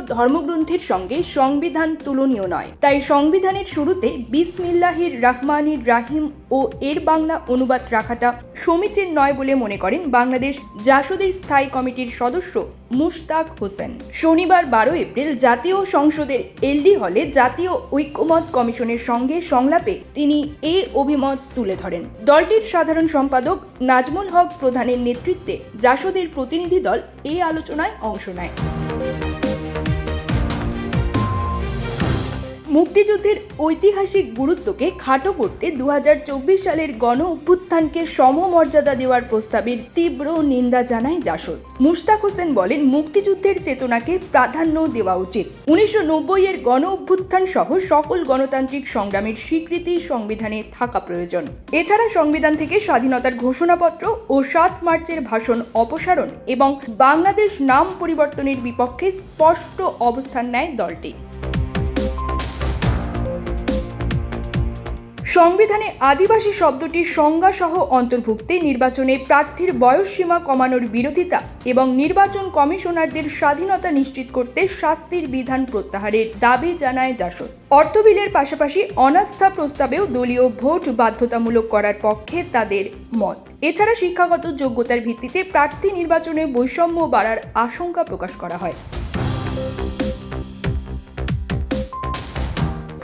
ধর্মগ্রন্থের সঙ্গে সংবিধান তুলনীয় নয়। তাই সংবিধানের শুরুতে বিসমিল্লাহির রহমানির রাহিম ও এর বাংলা অনুবাদ রাখাটা সমীচীন নয় বলে মনে করেন বাংলাদেশ জাসদের স্থায়ী কমিটির সদস্য মুশতাক হোসেন। শনিবার বারো এপ্রিল জাতীয় সংসদের এলডি হলে জাতীয় ঐক্যমত কমিশনের সঙ্গে সংলাপে তিনি এ অভিমত তুলে ধরেন। দলটির সাধারণ সম্পাদক নাজমুল হক প্রধানের নেতৃত্বে জাসদের প্রতিনিধি দল এই আলোচনায় অংশ নেয়। মুক্তিযুদ্ধের ঐতিহাসিক গুরুত্বকে খাটো করতে দু হাজার চব্বিশ সালের গণ অভ্যুত্থানকে সমমর্যাদা দেওয়ার প্রস্তাবের তীব্র নিন্দা জানায় জাসদ। মুশতাক হোসেন বলেন, মুক্তিযুদ্ধের চেতনাকে প্রাধান্য দেওয়া উচিত। উনিশশো নব্বই এর গণ অভ্যুত্থান সহ সকল গণতান্ত্রিক সংগ্রামের স্বীকৃতি সংবিধানে থাকা প্রয়োজন। এছাড়া সংবিধান থেকে স্বাধীনতার ঘোষণাপত্র ও সাত মার্চের ভাষণ অপসারণ এবং বাংলাদেশ নাম পরিবর্তনের বিপক্ষে স্পষ্ট অবস্থান নেয় দলটি। সংবিধানে আদিবাসী শব্দটির সংজ্ঞা সহ অন্তর্ভুক্তে, নির্বাচনে প্রার্থীর বয়স সীমা কমানোর বিরোধিতা এবং নির্বাচন কমিশনারদের স্বাধীনতা নিশ্চিত করতে শাস্তির বিধান প্রত্যাহারের দাবি জানায় জাসদ। অর্থ বিলের পাশাপাশি অনাস্থা প্রস্তাবেও দলীয় ভোট বাধ্যতামূলক করার পক্ষে তাদের মত। এছাড়া শিক্ষাগত যোগ্যতার ভিত্তিতে প্রার্থী নির্বাচনে বৈষম্য বাড়ার আশঙ্কা প্রকাশ করা হয়।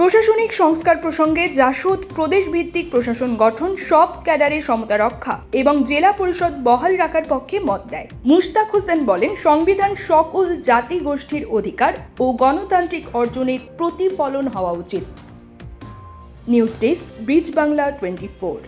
প্রশাসনিক সংস্কার প্রসঙ্গে জাসদ প্রদেশ ভিত্তিক প্রশাসন গঠন সব ক্যাডারের সমতা রক্ষা এবং জেলা পরিষদ বহাল রাখার পক্ষে মত দেয়। মুশতাক হোসেন বলেন, সংবিধান সকল জাতি গোষ্ঠীর অধিকার ও গণতান্ত্রিক অর্জনের প্রতিফলন হওয়া উচিত। News desk, bridge Bangla twenty four.